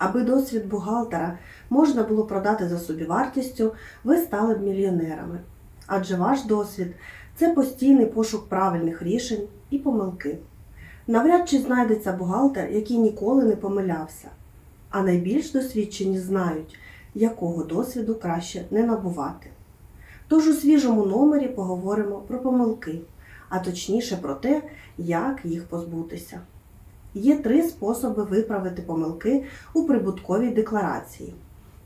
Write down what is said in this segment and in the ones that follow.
Аби досвід бухгалтера можна було продати за собівартістю, ви стали б мільйонерами. Адже ваш досвід це постійний пошук правильних рішень і помилки. Навряд чи знайдеться бухгалтер, який ніколи не помилявся. А найбільш досвідчені знають, якого досвіду краще не набувати. Тож у свіжому номері поговоримо про помилки, а точніше про те, як їх позбутися. Є три способи виправити помилки у прибутковій декларації.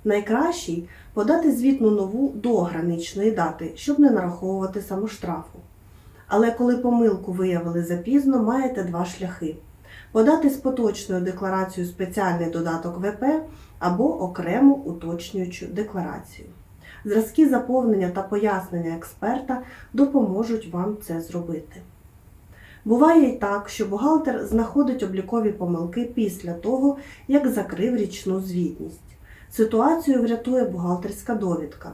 Найкращий подати звітну нову до граничної дати, щоб не нараховувати самоштрафу. Але коли помилку виявили запізно, маєте два шляхи: подати з поточною декларацією спеціальний додаток ВП або окрему уточнюючу декларацію. Зразки заповнення та пояснення експерта допоможуть вам це зробити. Буває і так, що бухгалтер знаходить облікові помилки після того, як закрив річну звітність. Ситуацію врятує бухгалтерська довідка.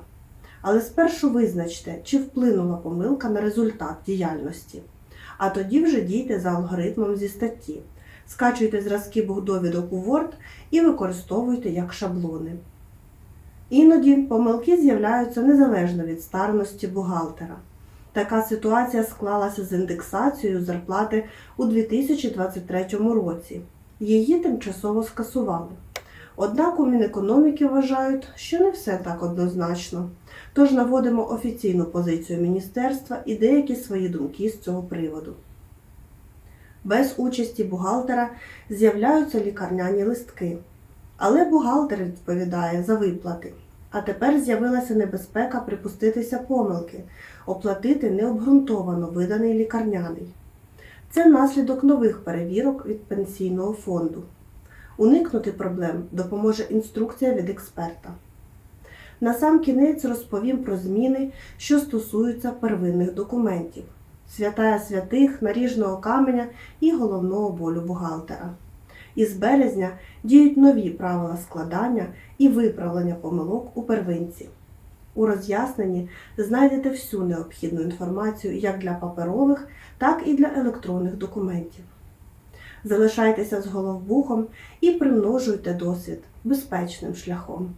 Але спершу визначте, чи вплинула помилка на результат діяльності. А тоді вже дійте за алгоритмом зі статті. Скачуйте зразки бухдовідок у Word і використовуйте як шаблони. Іноді помилки з'являються незалежно від старності бухгалтера. Така ситуація склалася з індексацією зарплати у 2023 році. Її тимчасово скасували. Однак у Мінекономіки вважають, що не все так однозначно. Тож наводимо офіційну позицію міністерства і деякі свої думки з цього приводу. Без участі бухгалтера з'являються лікарняні листки. Але бухгалтер відповідає за виплати. А тепер з'явилася небезпека припуститися помилки, оплатити необґрунтовано виданий лікарняний. Це наслідок нових перевірок від пенсійного фонду. Уникнути проблем допоможе інструкція від експерта. На сам кінець розповім про зміни, що стосуються первинних документів, святая святих, наріжного каменя і головного болю бухгалтера. Із березня діють нові правила складання і виправлення помилок у первинці. У роз'ясненні знайдете всю необхідну інформацію як для паперових, так і для електронних документів. Залишайтеся з головбухом і примножуйте досвід безпечним шляхом.